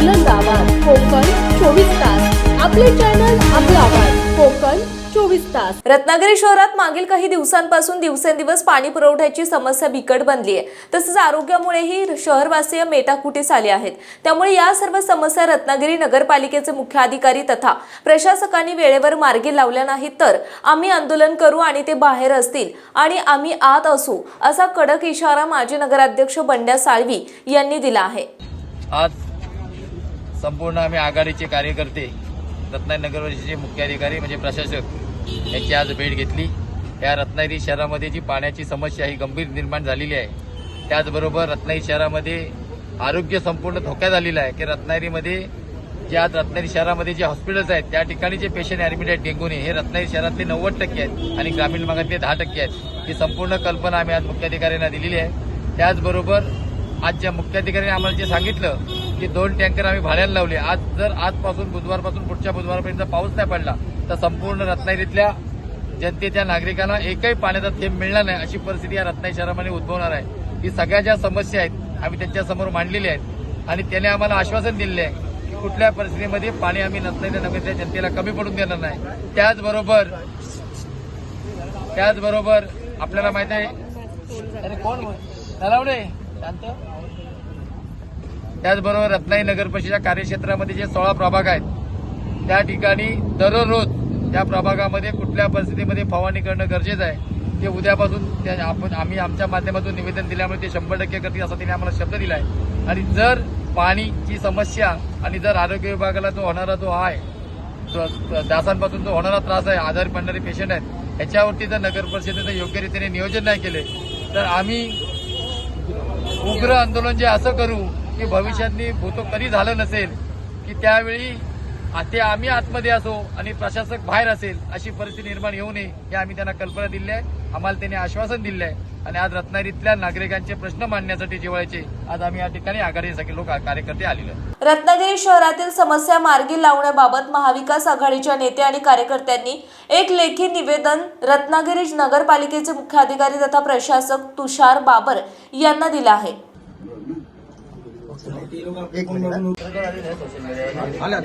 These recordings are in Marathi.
आवाज कोकण चोवीस तास. आपले चॅनल आपला आवाज कोकण चोवीस तास. रत्नागिरी शहरात मागील काही दिवसांपासून दिवसेंदिवस पाणी पुरवठ्याची समस्या बिकट बनली आहे. तसंच आरोग्यामुळेही शहरवासीय मेटाकुटीस आले आहेत. त्यामुळे या सर्व समस्या रत्नागिरी नगरपालिकेचे मुख्य अधिकारी तथा प्रशासकांनी वेळेवर मार्गी लावल्या नाहीत तर आम्ही आंदोलन करू आणि ते बाहेर असतील आणि आम्ही आत असू असा कडक इशारा माजी नगराध्यक्ष बंड्या साळवी यांनी दिला आहे. आज संपूर्ण आम्ही आघाडीचे कार्यकर्ते रत्नागिरी नगरपालिकेचे मुख्याधिकारी म्हणजे प्रशासक यांची आज भेट घेतली. या रत्नागिरी शहरामध्ये जी पाण्याची समस्या ही गंभीर निर्माण झालेली आहे त्याचबरोबर रत्नागिरी शहरामध्ये आरोग्य संपूर्ण धोक्यात आलेलं आहे की रत्नागिरीमध्ये जे आज रत्नागिरी शहरामध्ये जे हॉस्पिटल्स आहेत त्या ठिकाणी जे पेशंट ॲडमिट आहेत डेंग्यूने हे रत्नागिरी शहरातले नव्वद टक्के आहेत आणि ग्रामीण भागातले दहा टक्के आहेत. ही संपूर्ण कल्पना आम्ही आज मुख्याधिकाऱ्यांना दिलेली आहे. त्याचबरोबर आज ज्या मुख्याधिकाऱ्यांनी आम्हाला जे सांगितलं की दोन टँकर आम्ही भाड्याला लावले. आज जर आजपासून बुधवारपासून पुढच्या बुधवारपर्यंत पाऊस नाही पडला तर संपूर्ण रत्नागिरीतल्या जनतेच्या नागरिकांना एकही पाण्याचा थेंब मिळणार नाही अशी परिस्थिती या रत्नागिरी शहरामध्ये उद्भवणार आहे. ही सगळ्या ज्या समस्या आहेत आम्ही त्यांच्यासमोर मांडलेल्या आहेत. आणि त्याने आम्हाला आश्वासन दिलेले आहे की कुठल्या परिस्थितीमध्ये पाणी आम्ही रत्नागिरी नगरच्या जनतेला कमी पडून देणार नाही. त्याचबरोबर त्याचबरोबर आपल्याला माहीत आहे अरे कोण शांत. त्याचबरोबर रत्नाई नगरपरिषदेच्या कार्यक्षेत्रामध्ये जे सोळा प्रभाग आहेत त्या ठिकाणी दररोज त्या प्रभागामध्ये कुठल्या परिस्थितीमध्ये फवारणी करणं गरजेचं आहे ते उद्यापासून त्या आपण आम्ही आमच्या माध्यमातून निवेदन दिल्यामुळे ते शंभर टक्के करतील असा त्यांनी आम्हाला शब्द दिला आहे आणि जर पाणीची समस्या आणि जर आरोग्य विभागाला जो होणारा जो आहे जो डासांपासून जो होणारा त्रास आहे आजारी पडणारे पेशंट आहेत ह्याच्यावरती जर नगर परिषदेचं योग्य रीतीने नियोजन नाही केले तर आम्ही उग्र आंदोलन जे असं करू की भविष्यातनी भूतो कधी झालं नसेल की त्यावेळी ते आम्ही आतमध्ये असो आणि प्रशासक बाहेर असेल अशी परिस्थिती निर्माण येऊ नये हे आम्ही त्यांना कल्पना दिली आहे. आम्हाला त्यांनी आश्वासन दिलं आहे. आणि आज रत्नागिरीतल्या नागरिकांचे प्रश्न मांडण्यासाठी जिवाळ्याचे आज आम्ही या ठिकाणी आघाडीसाठी लोक कार्यकर्ते आलेलो रत्नागिरी शहरातील समस्या मार्गी लावण्याबाबत महाविकास आघाडीच्या नेते आणि कार्यकर्त्यांनी एक लेखी निवेदन रत्नागिरी नगरपालिकेचे मुख्याधिकारी तथा प्रशासक तुषार बाबर यांना दिलं आहे. एक मिनिट आला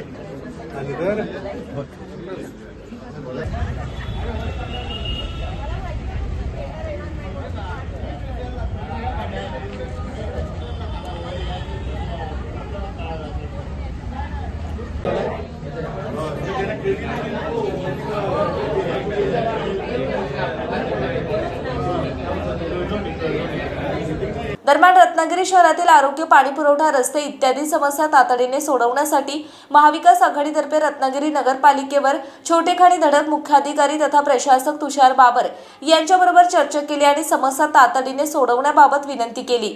Thank you. दरम्यान रत्नागिरी शहरातील आरोग्य पाणी पुरवठा रस्ते इत्यादी समस्या तातडीने सोडवण्यासाठी महाविकास आघाडीतर्फे रत्नागिरी नगरपालिकेवर छोटेखाणी धडक मुख्याधिकारी तथा प्रशासक तुषार बाबर यांच्याबरोबर चर्चा केली आणि समस्या तातडीने सोडवण्याबाबत विनंती केली.